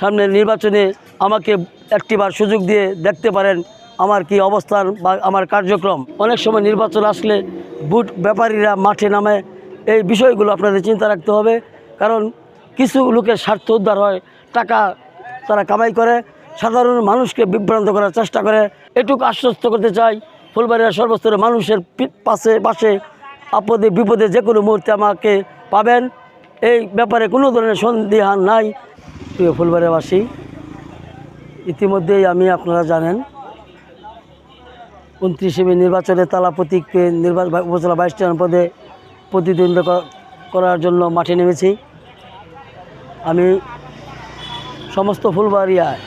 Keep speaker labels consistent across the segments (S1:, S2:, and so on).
S1: সামনের নির্বাচনে আমাকে একটিবার সুযোগ দিয়ে দেখতে পারেন আমার কি অবস্থান বা আমার কার্যক্রম। অনেক সময় নির্বাচন আসলে বুট ব্যাপারীরা মাঠে নামে। এই বিষয়গুলো আপনাদের চিন্তা রাখতে হবে। কারণ কিছু লোকের স্বার্থ উদ্ধার হয়, টাকা তারা কামাই করে। সাধারণ মানুষকে বিভ্রান্ত করার চেষ্টা করে। এটুকু আশ্বস্ত করতে চাই ফুলবাড়িয়া সর্বস্তরের মানুষের পাশে পাশে, আপদে, বিপদে যে কোনো মুহূর্তে আমাকে পাবেন। এই ব্যাপারে কোনো ধরনের সন্দেহান নাই। প্রিয় ফুলবাড়িয়াবাসী, ইতিমধ্যেই আমি আপনারা জানেন, উনত্রিশে মে নির্বাচনে তালা প্রতীককে নির্বাচন উপজেলা বাইশ পদে প্রতিদ্বন্দ্বিতা করার জন্য মাঠে নেমেছি। আমি সমস্ত ফুলবাড়িয়ায়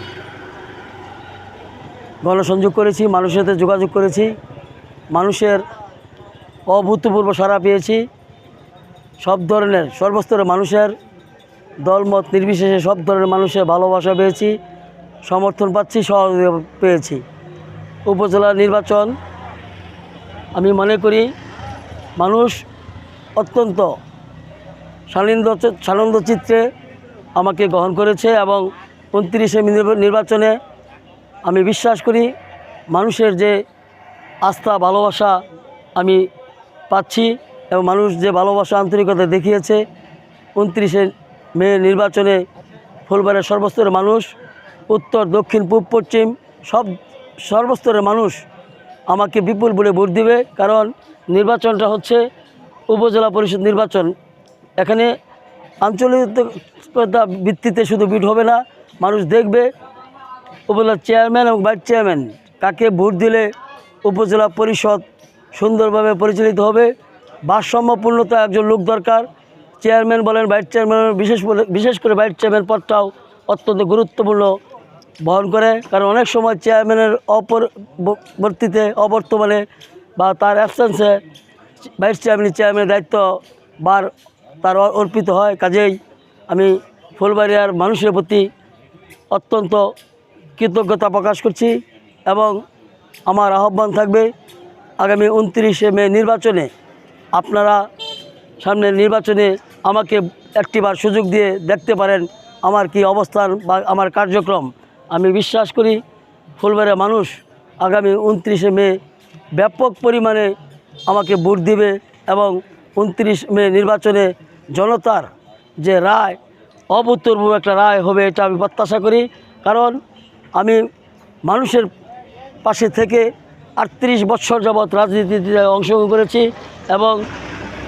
S1: গণসংযোগ করেছি, মানুষের সাথে যোগাযোগ করেছি, মানুষের অভূতপূর্ব সাড়া পেয়েছি। সব ধরনের, সর্বস্তরের মানুষের দলমত নির্বিশেষে সব ধরনের মানুষের ভালোবাসা পেয়েছি, সমর্থন পাচ্ছি, সহযোগিতা পেয়েছি। উপজেলা নির্বাচন, আমি মনে করি মানুষ অত্যন্ত সানন্দ সানন্দ চিত্রে আমাকে গ্রহণ করেছে এবং উনত্রিশে নির্বাচনে আমি বিশ্বাস করি মানুষের যে আস্থা, ভালোবাসা আমি পাচ্ছি এবং মানুষ যে ভালোবাসা, আন্তরিকতা দেখিয়েছে, উনত্রিশে মে নির্বাচনে ফুলবাড়ির সর্বস্তরের মানুষ, উত্তর, দক্ষিণ, পূব, পশ্চিম, সব সর্বস্তরের মানুষ আমাকে বিপুল বলে ভোট দিবে। কারণ নির্বাচনটা হচ্ছে উপজেলা পরিষদ নির্বাচন। এখানে আঞ্চলিকতা ভিত্তিতে শুধু বিট হবে না, মানুষ দেখবে উপজেলার চেয়ারম্যান এবং ভাইস চেয়ারম্যান কাকে ভোট দিলে উপজেলা পরিষদ সুন্দরভাবে পরিচালিত হবে। ভারসাম্যপূর্ণতা একজন লোক দরকার। চেয়ারম্যান বলেন, ভাইস চেয়ারম্যান, বিশেষ বিশেষ করে ভাইস চেয়ারম্যান পদটাও অত্যন্ত গুরুত্বপূর্ণ বহন করে। কারণ অনেক সময় চেয়ারম্যানের অপরবর্তীতে, অবর্তমানে বা তার অ্যাবসেন্সে ভাইস চেয়ারম্যান, চেয়ারম্যানের দায়িত্ব বার তার অর্পিত হয়। কাজেই আমি ফুলবাড়িয়ার মানুষের প্রতি অত্যন্ত কৃতজ্ঞতা প্রকাশ করছি এবং আমার আহ্বান থাকবে আগামী উনত্রিশে মে নির্বাচনে আপনারা সামনের নির্বাচনে আমাকে একটিবার সুযোগ দিয়ে দেখতে পারেন আমার কি অবস্থান বা আমার কার্যক্রম। আমি বিশ্বাস করি ফুলবাড়িয়া মানুষ আগামী উনত্রিশে মে ব্যাপক পরিমাণে আমাকে ভোট দিবে এবং উনত্রিশ মে নির্বাচনে জনতার যে রায়, অভূতপূর্ব একটা রায় হবে এটা আমি প্রত্যাশা করি। কারণ আমি মানুষের পাশে থেকে আটত্রিশ বছর যাবৎ রাজনীতিতে অংশগ্রহণ করেছি এবং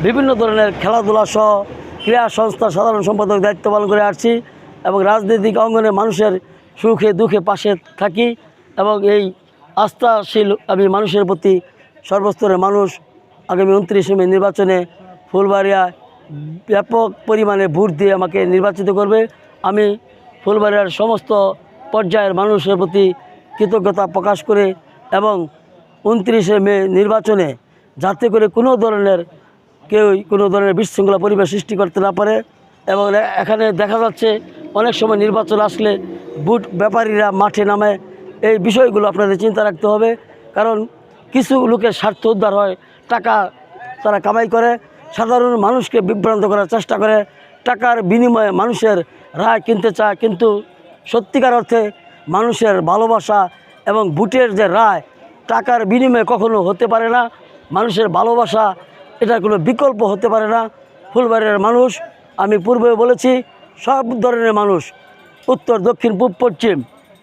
S1: বিভিন্ন ধরনের খেলাধুলা সহ ক্রীড়া সংস্থার সাধারণ সম্পাদক দায়িত্ব পালন করে আসছি এবং রাজনৈতিক অঙ্গনে মানুষের সুখে দুঃখে পাশে থাকি এবং এই আস্থাশীল আমি মানুষের প্রতি সর্বস্তরের মানুষ আগামী উনত্রিশে মে নির্বাচনে ফুলবাড়িয়া ব্যাপক পরিমাণে ভোট দিয়ে আমাকে নির্বাচিত করবে। আমি ফুলবাড়িয়ার সমস্ত পর্যায়ের মানুষের প্রতি কৃতজ্ঞতা প্রকাশ করে এবং উনত্রিশে মে নির্বাচনে যাতে করে কোনো ধরনের কেউই কোনো ধরনের বিশৃঙ্খলা পরিবেশ সৃষ্টি করতে না পারে এবং এখানে দেখা যাচ্ছে অনেক সময় নির্বাচন আসলে বুট ব্যাপারীরা মাঠে নামে। এই বিষয়গুলো আপনাদের চিন্তা রাখতে হবে। কারণ কিছু লোকের স্বার্থ উদ্ধার হয়, টাকা তারা কামাই করে। সাধারণ মানুষকে বিভ্রান্ত করার চেষ্টা করে। টাকার বিনিময়ে মানুষের রায় কিনতে চায়। কিন্তু সত্যিকার অর্থে মানুষের ভালোবাসা এবং বুটের যে রায়, টাকার বিনিময়ে কখনো হতে পারে না। মানুষের ভালোবাসা এটার কোনো বিকল্প হতে পারে না। ফুলবাড়ির মানুষ, আমি পূর্বে বলেছি, সব ধরনের মানুষ, উত্তর, দক্ষিণ, পূব, পশ্চিম,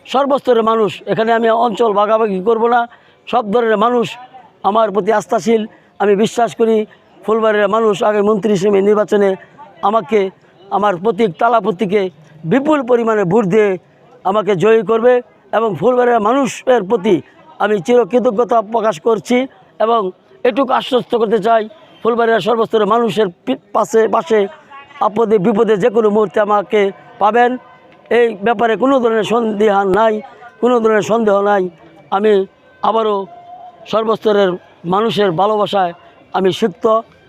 S1: সর্বস্তরের মানুষ, এখানে আমি অঞ্চল ভাগাভাগি করব না। সব ধরনের মানুষ আমার প্রতি আস্থাশীল। আমি বিশ্বাস করি, ফুলবাড়ির মানুষ আগে মন্ত্রী হিসেবে নির্বাচনে আমাকে, আমার প্রতীক, তালা প্রতীকে বিপুল পরিমাণে ভোট দিয়ে আমাকে জয়ী করবে এবং ফুলবাড়ির মানুষের প্রতি আমি চিরকৃতজ্ঞতা প্রকাশ করছি এবং এটুকু আশ্বস্ত করতে চাই ফুলবাড়িয়ার সর্বস্তরের মানুষের পাশে পাশে, আপদে, বিপদে যে কোনো মুহূর্তে আমাকে পাবেন। এই ব্যাপারে কোনো ধরনের সন্দেহান নাই, কোনো ধরনের সন্দেহ নাই। আমি আবারও সর্বস্তরের মানুষের ভালোবাসায় আমি সিক্ত।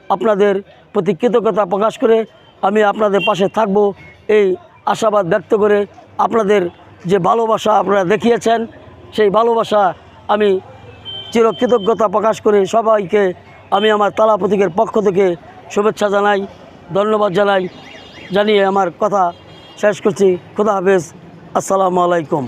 S1: আপনাদের প্রতি কৃতজ্ঞতা প্রকাশ করে আমি আপনাদের পাশে থাকব। এই আশাবাদ ব্যক্ত করে আপনাদের যে ভালোবাসা আপনারা দেখিয়েছেন, সেই ভালোবাসা আমি চিরকৃতজ্ঞতা প্রকাশ করে সবাইকে আমি আমার তালা প্রতীকের পক্ষ থেকে শুভেচ্ছা জানাই, ধন্যবাদ জানাই, জানিয়ে আমার কথা শেষ করছি। খুদা হাফেজ। আসসালামু আলাইকুম।